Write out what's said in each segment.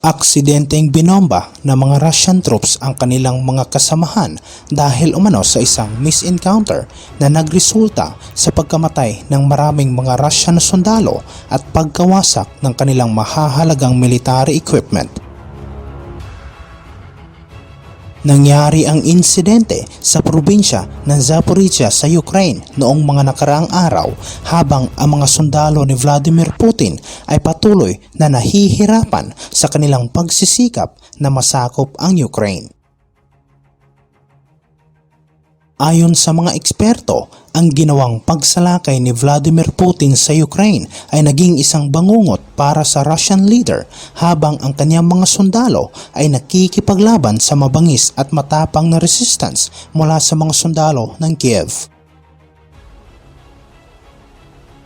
Aksidenteng binomba ng mga Russian troops ang kanilang mga kasamahan dahil umano sa isang misencounter na nagresulta sa pagkamatay ng maraming mga Russian sundalo at pagkawasak ng kanilang mahahalagang military equipment. Nangyari ang insidente sa probinsya ng Zaporizhia sa Ukraine noong mga nakaraang araw habang ang mga sundalo ni Vladimir Putin ay patuloy na nahihirapan sa kanilang pagsisikap na masakop ang Ukraine. Ayon sa mga eksperto, ang ginawang pagsalakay ni Vladimir Putin sa Ukraine ay naging isang bangungot para sa Russian leader habang ang kanyang mga sundalo ay nakikipaglaban sa mabangis at matapang na resistance mula sa mga sundalo ng Kiev.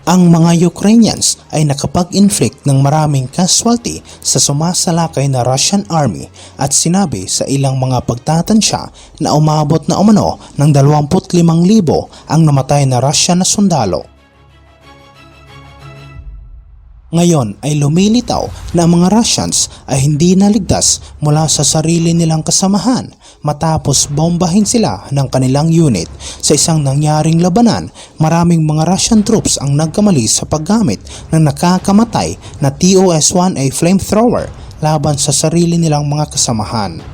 Ang mga Ukrainians ay nakapag-inflict ng maraming casualty sa sumasalakay na Russian army at sinabi sa ilang mga pagtatansya na umabot na umano ng 25,000 ang namatay na Russian na sundalo. Ngayon ay lumilitaw na ang mga Russians ay hindi naligtas mula sa sarili nilang kasamahan matapos bombahin sila ng kanilang unit. Sa isang nangyaring labanan, maraming mga Russian troops ang nagkamali sa paggamit ng nakakamatay na TOS-1A flamethrower laban sa sarili nilang mga kasamahan.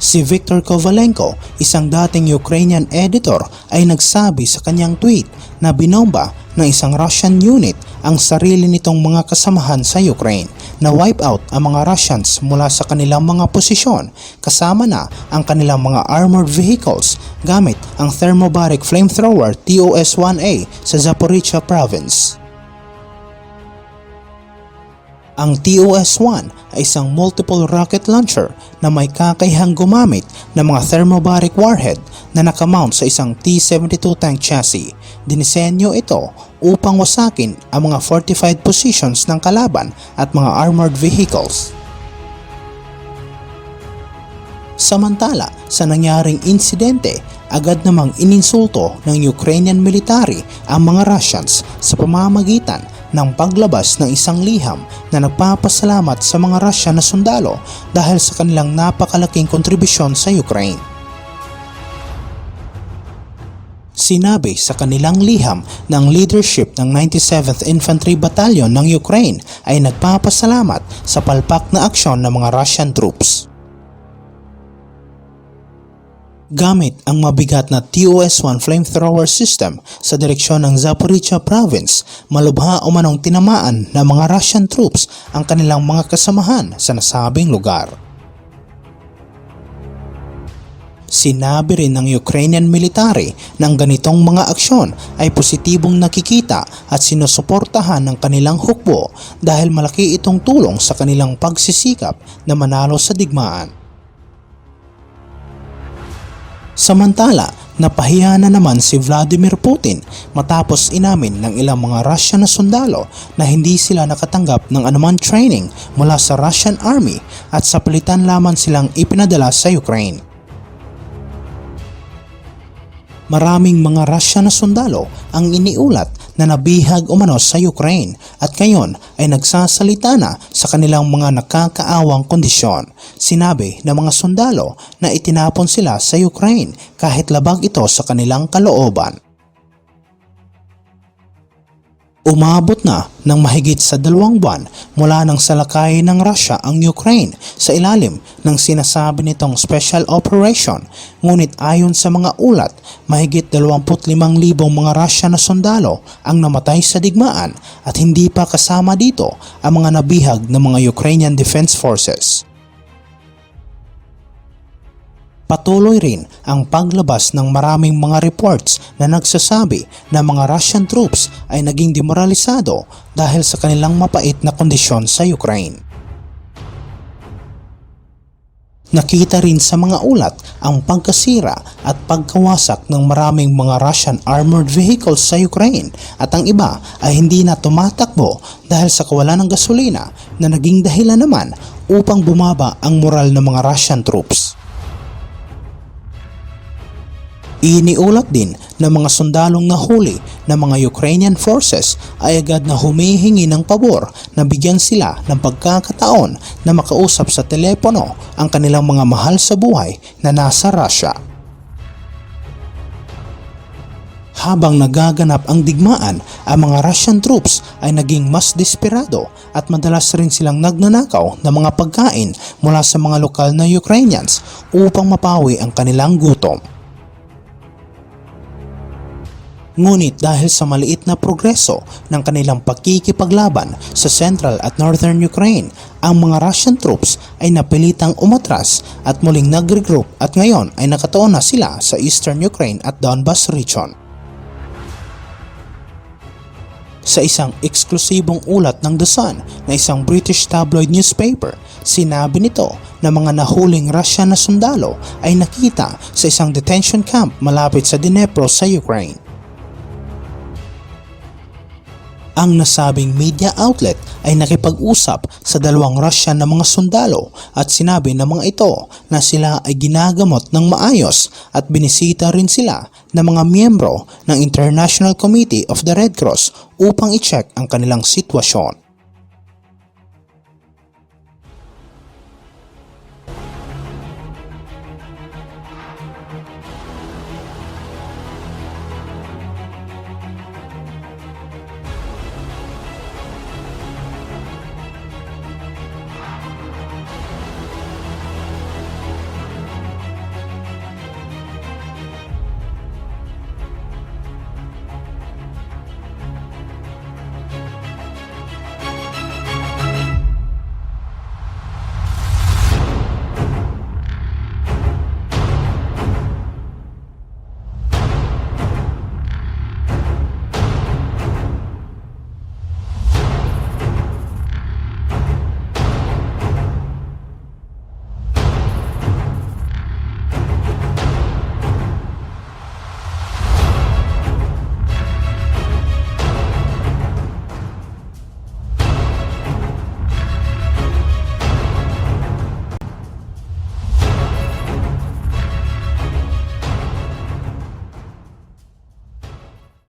Si Viktor Kovalenko, isang dating Ukrainian editor, ay nagsabi sa kanyang tweet na binomba ng isang Russian unit ang sarili nitong mga kasamahan sa Ukraine na wipe out ang mga Russians mula sa kanilang mga posisyon kasama na ang kanilang mga armored vehicles gamit ang thermobaric flamethrower TOS-1A sa Zaporizhia province. Ang TOS-1 ay isang multiple rocket launcher na may kakayahang gumamit ng mga thermobaric warhead na nakamount sa isang T-72 tank chassis. Dinisenyo ito upang wasakin ang mga fortified positions ng kalaban at mga armored vehicles. Samantala, sa nangyaring insidente, agad namang ininsulto ng Ukrainian military ang mga Russians sa pamamagitan ng paglabas ng isang liham na nagpapasalamat sa mga Russia na sundalo dahil sa kanilang napakalaking kontribusyon sa Ukraine. Sinabi sa kanilang liham ng leadership ng 97th Infantry Battalion ng Ukraine ay nagpapasalamat sa palpak na aksyon ng mga Russian troops. Gamit ang mabigat na TOS-1 flamethrower system sa direksyon ng Zaporizhia province, malubha o manong tinamaan ng mga Russian troops ang kanilang mga kasamahan sa nasabing lugar. Sinabi rin ng Ukrainian military na ang ganitong mga aksyon ay positibong nakikita at sinusuportahan ng kanilang hukbo dahil malaki itong tulong sa kanilang pagsisikap na manalo sa digmaan. Samantala, napahiya na naman si Vladimir Putin matapos inamin ng ilang mga Russian na sundalo na hindi sila nakatanggap ng anumang training mula sa Russian Army at sa palitan lamang silang ipinadala sa Ukraine. Maraming mga Russian na sundalo ang iniulat na nabihag umano sa Ukraine at ngayon ay nagsasalita na sa kanilang mga nakakaawang kondisyon. Sinabi ng mga sundalo na itinapon sila sa Ukraine kahit labag ito sa kanilang kalooban. Umabot na ng mahigit sa dalawang buwan mula nang salakayin ng Russia ang Ukraine sa ilalim ng sinasabi nitong special operation. Ngunit ayon sa mga ulat, mahigit 25,000 mga Russia na sundalo ang namatay sa digmaan at hindi pa kasama dito ang mga nabihag ng mga Ukrainian Defense Forces. Patuloy rin ang paglabas ng maraming mga reports na nagsasabi na mga Russian troops ay naging demoralisado dahil sa kanilang mapait na kondisyon sa Ukraine. Nakita rin sa mga ulat ang pagkasira at pagkawasak ng maraming mga Russian armored vehicles sa Ukraine at ang iba ay hindi na tumatakbo dahil sa kawalan ng gasolina na naging dahilan naman upang bumaba ang moral ng mga Russian troops. Iniulat din na mga sundalong nahuli ng mga Ukrainian forces ay agad na humihingi ng pabor na bigyan sila ng pagkakataon na makausap sa telepono ang kanilang mga mahal sa buhay na nasa Russia. Habang nagaganap ang digmaan, ang mga Russian troops ay naging mas desperado at madalas rin silang nagnanakaw ng mga pagkain mula sa mga lokal na Ukrainians upang mapawi ang kanilang gutom. Ngunit dahil sa maliit na progreso ng kanilang pagkikipaglaban sa central at northern Ukraine, ang mga Russian troops ay napilitang umatras at muling nag-regroup at ngayon ay nakatuon na sila sa eastern Ukraine at Donbas region. Sa isang eksklusibong ulat ng The Sun na isang British tabloid newspaper, sinabi nito na mga nahuling Russian na sundalo ay nakita sa isang detention camp malapit sa Dnipro sa Ukraine. Ang nasabing media outlet ay nakipag-usap sa dalawang Russian na mga sundalo at sinabi ng mga ito na sila ay ginagamot ng maayos at binisita rin sila ng mga miyembro ng International Committee of the Red Cross upang i-check ang kanilang sitwasyon.